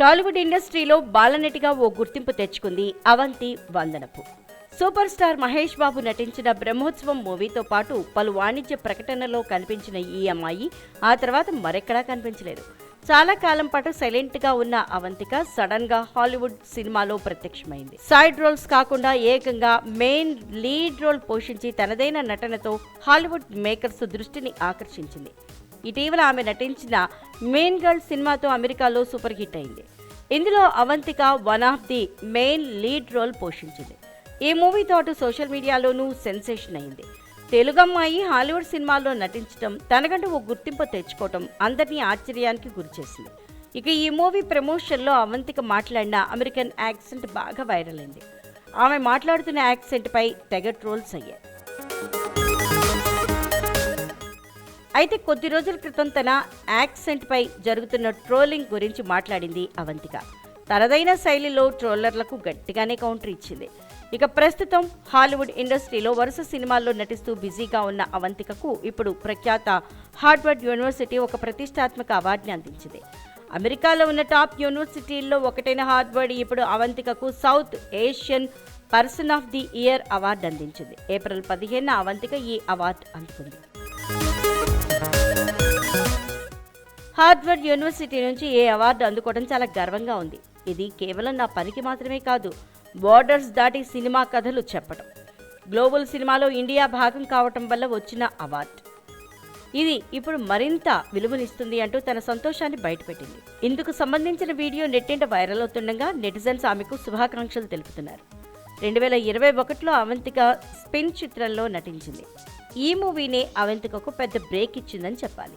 టాలీవుడ్ ఇండస్ట్రీలో బాలనటిగా ఓ గుర్తింపు తెచ్చుకుంది అవంతి వందనపు. సూపర్ స్టార్ మహేష్ బాబు నటించిన బ్రహ్మోత్సవం మూవీతో పాటు పలు వాణిజ్య ప్రకటనలో కనిపించిన ఈ అమ్మాయి ఆ తర్వాత మరెక్కడా కనిపించలేదు. చాలా కాలం పాటు సైలెంట్గా ఉన్న అవంతిక సడన్గా హాలీవుడ్ సినిమాలో ప్రత్యక్షమైంది. సైడ్ రోల్స్ కాకుండా ఏకంగా మెయిన్ లీడ్ రోల్ పోషించి తనదైన నటనతో హాలీవుడ్ మేకర్స్ దృష్టిని ఆకర్షించింది. ఇటీవల ఆమె నటించిన మెయిన్ గర్ల్ సినిమాతో అమెరికాలో సూపర్ హిట్ అయింది. ఇందులో Avantika one of the main lead role పోషించింది. ఈ మూవీతో అటు సోషల్ మీడియాలోనూ సెన్సేషన్ అయింది. తెలుగు అమ్మాయి హాలీవుడ్ సినిమాల్లో నటించడం తనకంటూ ఓ గుర్తింపు తెచ్చుకోవటం అందరినీ ఆశ్చర్యానికి గురిచేసింది. ఇక ఈ మూవీ ప్రమోషన్లో అవంతిక మాట్లాడిన అమెరికన్ యాక్సెంట్ బాగా వైరల్ అయింది. ఆమె మాట్లాడుతున్న యాక్సెంట్పై తెగ ట్రోల్స్ అయ్యాయి. అయితే కొద్ది రోజుల క్రితం తన యాక్సెంట్పై జరుగుతున్న ట్రోలింగ్ గురించి మాట్లాడింది అవంతిక. తనదైన శైలిలో ట్రోలర్లకు గట్టిగానే కౌంటర్ ఇచ్చింది. ఇక ప్రస్తుతం హాలీవుడ్ ఇండస్ట్రీలో వరుస సినిమాల్లో నటిస్తూ బిజీగా ఉన్న అవంతికకు ఇప్పుడు ప్రఖ్యాత హార్వర్డ్ యూనివర్సిటీ ఒక ప్రతిష్టాత్మక అవార్డుని అందించింది. అమెరికాలో ఉన్న టాప్ యూనివర్సిటీల్లో ఒకటైన హార్వర్డ్ ఇప్పుడు అవంతికకు South Asian person of the year award అందించింది. ఏప్రిల్ పదిహేను అవంతిక ఈ అవార్డు అందుకుంది. హార్వర్డ్ యూనివర్సిటీ నుంచి ఏ అవార్డు అందుకోవడం చాలా గర్వంగా ఉంది. ఇది కేవలం నా పనికి మాత్రమే కాదు బోర్డర్స్ దాటి సినిమా కథలు చెప్పడం గ్లోబల్ సినిమాలో ఇండియా భాగం కావటం వల్ల వచ్చిన అవార్డు. ఇది ఇప్పుడు మరింత విలువనిస్తుంది అంటూ తన సంతోషాన్ని బయటపెట్టింది. ఇందుకు సంబంధించిన వీడియో నెట్టింట వైరల్ అవుతుండగా నెటిజన్స్ ఆమెకు శుభాకాంక్షలు తెలుపుతున్నారు. రెండు వేల ఇరవై ఒకటిలో అవంతిక స్పిన్ చిత్రంలో నటించింది. ఈ మూవీనే అవంతికకు పెద్ద బ్రేక్ ఇచ్చిందని చెప్పాలి.